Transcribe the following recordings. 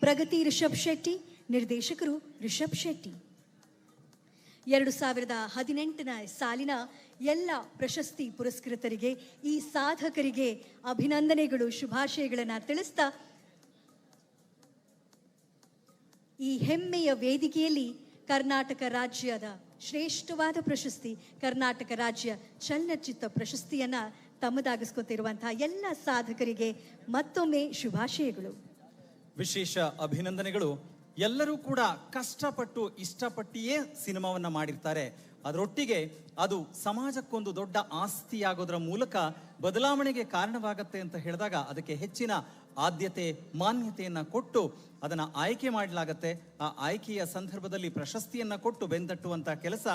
ಪ್ರಗತಿ ರಿಷಬ್ ಶೆಟ್ಟಿ, ನಿರ್ದೇಶಕರು ರಿಷಬ್ ಶೆಟ್ಟಿ. ಎರಡು ಸಾವಿರದ ಹದಿನೆಂಟನ ಸಾಲಿನ ಎಲ್ಲ ಪ್ರಶಸ್ತಿ ಪುರಸ್ಕೃತರಿಗೆ ಈ ಸಾಧಕರಿಗೆ ಅಭಿನಂದನೆಗಳು, ಶುಭಾಶಯಗಳನ್ನು ತಿಳಿಸ್ತಾ ಈ ಹೆಮ್ಮೆಯ ವೇದಿಕೆಯಲ್ಲಿ ಕರ್ನಾಟಕ ರಾಜ್ಯದ ಶ್ರೇಷ್ಠವಾದ ಪ್ರಶಸ್ತಿ, ಕರ್ನಾಟಕ ರಾಜ್ಯ ಚಲನಚಿತ್ರ ಪ್ರಶಸ್ತಿಯನ್ನ ತಮ್ಮದಾಗಿಸ್ಕೊತಿರುವಂತಹ ಎಲ್ಲ ಸಾಧಕರಿಗೆ ಮತ್ತೊಮ್ಮೆ ಶುಭಾಶಯಗಳು. ವಿಶೇಷ ಅಭಿನಂದನೆಗಳು. ಎಲ್ಲರೂ ಕೂಡ ಕಷ್ಟಪಟ್ಟು ಇಷ್ಟಪಟ್ಟಿಯೇ ಸಿನಿಮಾವನ್ನ ಮಾಡಿರ್ತಾರೆ. ಅದರೊಟ್ಟಿಗೆ ಅದು ಸಮಾಜಕ್ಕೊಂದು ದೊಡ್ಡ ಆಸ್ತಿಯಾಗೋದ್ರ ಮೂಲಕ ಬದಲಾವಣೆಗೆ ಕಾರಣವಾಗತ್ತೆ ಅಂತ ಹೇಳಿದಾಗ ಅದಕ್ಕೆ ಹೆಚ್ಚಿನ ಆದ್ಯತೆ, ಮಾನ್ಯತೆಯನ್ನ ಕೊಟ್ಟು ಅದನ್ನ ಆಯ್ಕೆ ಮಾಡಲಾಗತ್ತೆ. ಆ ಆಯ್ಕೆಯ ಸಂದರ್ಭದಲ್ಲಿ ಪ್ರಶಸ್ತಿಯನ್ನ ಕೊಟ್ಟು ಬೆಂದಟ್ಟುವಂತ ಕೆಲಸ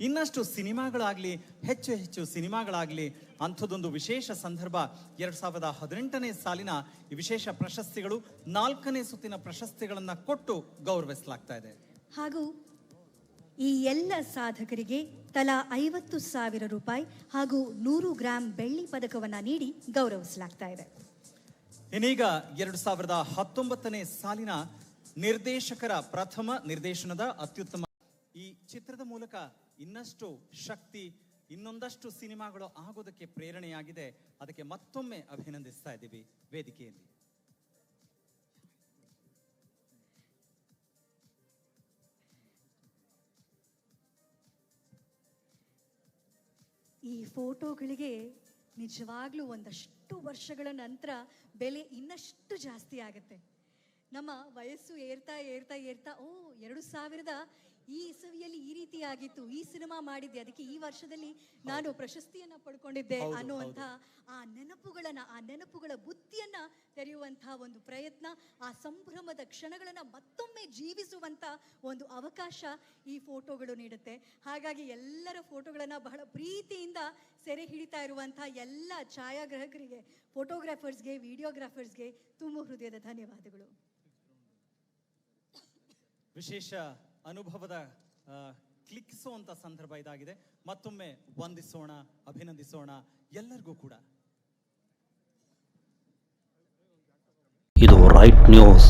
ಇನ್ನಷ್ಟು ಸಿನಿಮಾಗಳಾಗ್ಲಿ, ಹೆಚ್ಚು ಹೆಚ್ಚು ಸಿನಿಮಾಗಳಾಗ್ಲಿ, ಅಂಥದ್ದೊಂದು ವಿಶೇಷ ಸಂದರ್ಭ ಎರಡ್ ಸಾವಿರದ ಹದಿನೆಂಟನೇ ಸಾಲಿನ ವಿಶೇಷ ಪ್ರಶಸ್ತಿಗಳು ನಾಲ್ಕನೇ ಸುತ್ತಿನ ಪ್ರಶಸ್ತಿಗಳನ್ನ ಕೊಟ್ಟು ಗೌರವಿಸಲಾಗ್ತಾ ಇದೆ. ಹಾಗೂ ಈ ಎಲ್ಲ ಸಾಧಕರಿಗೆ ತಲಾ ಐವತ್ತು ಸಾವಿರ ರೂಪಾಯಿ ಹಾಗೂ ನೂರು ಗ್ರಾಂ ಬೆಳ್ಳಿ ಪದಕವನ್ನ ನೀಡಿ ಗೌರವಿಸಲಾಗ್ತಾ ಇದೆ. ಇನ್ನೀಗ ಎರಡು ಸಾವಿರದ ಹತ್ತೊಂಬತ್ತನೇ ಸಾಲಿನ ನಿರ್ದೇಶಕರ ಪ್ರಥಮ ನಿರ್ದೇಶನದ ಅತ್ಯುತ್ತಮ ಈ ಚಿತ್ರದ ಮೂಲಕ ಇನ್ನಷ್ಟು ಶಕ್ತಿ, ಇನ್ನೊಂದಷ್ಟು ಸಿನಿಮಾಗಳು ಆಗೋದಕ್ಕೆ ಪ್ರೇರಣೆಯಾಗಿದೆ. ಅದಕ್ಕೆ ಮತ್ತೊಮ್ಮೆ ಅಭಿನಂದಿಸ್ತಾ ಇದ್ದೀವಿ ವೇದಿಕೆಯಲ್ಲಿ. ಈ ಫೋಟೋಗಳಿಗೆ ನಿಜವಾಗ್ಲೂ ಒಂದಷ್ಟು ವರ್ಷಗಳ ನಂತರ ಬೆಲೆ ಇನ್ನಷ್ಟು ಜಾಸ್ತಿ ಆಗುತ್ತೆ. ನಮ್ಮ ವಯಸ್ಸು ಏರ್ತಾ ಏರ್ತಾ ಏರ್ತಾ, ಓ, ಎರಡು ಸಾವಿರದ ಈ ಇಸವಿಯಲ್ಲಿ ಈ ರೀತಿ ಆಗಿತ್ತು ಈ ಸಿನಿಮಾ ಮಾಡಿದ್ದೆ ಅದಕ್ಕೆ ಈ ವರ್ಷದಲ್ಲಿ ನಾನು ಪ್ರಶಸ್ತಿಯನ್ನ ಪಡ್ಕೊಂಡಿದ್ದೆ ಅನ್ನುವಂತ ಅನ್ನುವಂಥ ಆ ನೆನಪುಗಳನ್ನ ಆ ನೆನಪುಗಳ ಬುತ್ತಿಯನ್ನ ತೆರೆಯುವಂತಹ ಒಂದು ಪ್ರಯತ್ನ ಆ ಸಂಭ್ರಮದ ಕ್ಷಣಗಳನ್ನ ಮತ್ತೊಮ್ಮೆ ಜೀವಿಸುವಂತ ಒಂದು ಅವಕಾಶ ಈ ಫೋಟೋಗಳು ನೀಡುತ್ತೆ. ಹಾಗಾಗಿ ಎಲ್ಲರ ಫೋಟೋಗಳನ್ನ ಬಹಳ ಪ್ರೀತಿಯಿಂದ ಸೆರೆ ಹಿಡಿತಾ ಇರುವಂತಹ ಎಲ್ಲ ಛಾಯಾಗ್ರಾಹಕರಿಗೆ ಫೋಟೋಗ್ರಾಫರ್ಸ್ಗೆ ವಿಡಿಯೋಗ್ರಾಫರ್ಸ್ಗೆ ತುಂಬ ಹೃದಯದ ಧನ್ಯವಾದಗಳು. ವಿಶೇಷ ಅನುಭವದ ಕ್ಲಿಕ್ಕಿಸುವಂಥ ಸಂದರ್ಭ ಇದಾಗಿದೆ. ಮತ್ತೊಮ್ಮೆ ವಂದಿಸೋಣ ಅಭಿನಂದಿಸೋಣ ಎಲ್ಲರಿಗೂ ಕೂಡ. ಇದು ರೈಟ್ ನ್ಯೂಸ್